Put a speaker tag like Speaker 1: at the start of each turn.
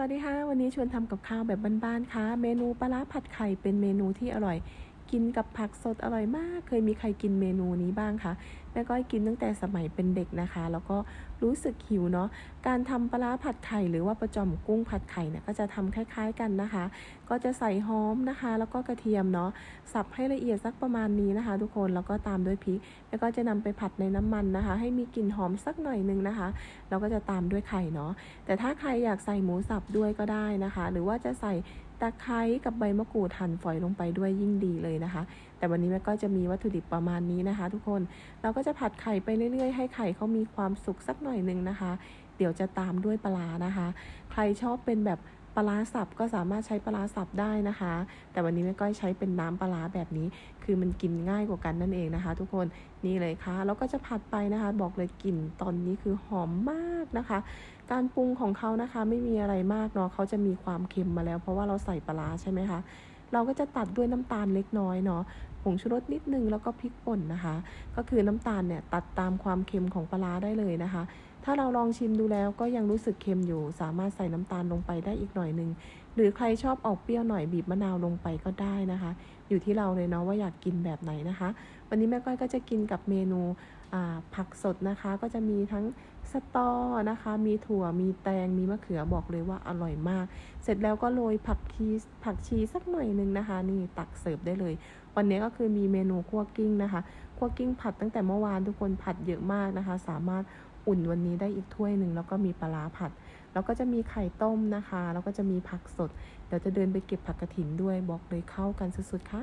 Speaker 1: วัสดีค่ะ วันนี้ชวนทำกับข้าวแบบบ้านๆค่ะ เมนูปลาร้าผัดไข่เป็นเมนูที่อร่อย กินกับผักสดอร่อยมาก เคยมีใครกินเมนูนี้บ้างคะแม่ก้อยกินตั้งแต่สมัยเป็นเด็กนะคะ แล้วก็รู้สึกหิวเนาะการทำปลาผัดไข่หรือว่าประจอมกุ้งผัดไข่เนี่ยก็จะทำคล้ายๆกันนะคะ ก็จะใส่หอมนะคะ แล้วก็กระเทียมเนาะสับให้ละเอียดสักประมาณนี้นะคะ ทุกคนแล้วก็ตามด้วยพริกแล้วก็จะนำไปผัดในน้ำมันนะคะ ให้มีกลิ่นหอมสักหน่อยนึงนะคะแล้วก็จะตามด้วยไข่เนาะแต่ถ้าใครอยากใส่หมูสับด้วยก็ได้นะคะ หรือว่าจะใส่ตะไคร้กับใบมะกรูดหั่นฝอยลงไปด้วยยิ่งดีเลยนะคะ แต่วันนี้แม่ก็จะมีวัตถุดิบประมาณนี้นะคะ ทุกคนเราก็จะผัดไข่ไปเรื่อยๆ ให้ไข่เขามีความสุกสักหน่อยหนึ่งนะคะ เดี๋ยวจะตามด้วยปลานะคะ ใครชอบเป็นแบบปลาร้าสับก็สามารถใช้ปลาร้าสับได้นะคะ แต่วันนี้แม่ก้อยใช้เป็นน้ำปลาแบบนี้ คือมันกินง่ายกว่ากันนั่นเองนะคะ ทุกคนนี่เลยค่ะแล้วก็จะผัดไปนะคะ บอกเลยกลิ่นตอนนี้คือหอมมากนะคะ การปรุงของเขานะคะไม่มีอะไรมากเนาะเขาจะมีความเค็มมาแล้ว เพราะว่าเราใส่ปลาร้าใช่ไหมคะ เราก็จะตัดด้วยน้ำตาลเล็กน้อยเนาะผงชูรสนิดนึงแล้วก็พริกป่นนะคะ ก็คือน้ำตาลเนี่ยตัดตามความเค็มของปลาร้าได้เลยนะคะ ถ้าเราลองชิมดูแล้วก็ยังรู้สึกเค็มอยู่ สามารถใส่น้ำตาลลงไปได้อีกหน่อยหนึ่งหรือใครชอบออกเปรี้ยวหน่อยบีบมะนาวลงไปก็ได้นะคะ อยู่ที่เราเลยเนาะว่าอยากกินแบบไหนนะคะ วันนี้แม่ก้อยก็จะกินกับเมนูผักสดนะคะ ก็จะมีทั้งสตอนะคะ มีถั่วมีแตงมีมะเขือบอกเลยว่าอร่อยมาก เสร็จแล้วก็โรยผักชีผักชีสักหน่อยนึงนะคะ นี่ตักเสิร์ฟได้เลย วันนี้ก็คือมีเมนูคั่วกิ้งนะคะคั่วกิ้งผัดตั้งแต่เมื่อวานทุกคนผัดเยอะมากนะคะ สามารถอุ่นวันนี้ได้อีกถ้วยหนึ่งแล้วก็มีปลาร้าผัด แล้วก็จะมีไข่ต้มนะคะ แล้วก็จะมีผักสด เดี๋ยวจะเดินไปเก็บผักกระถินด้วยบอกเลยเข้ากันสุดๆค่ะ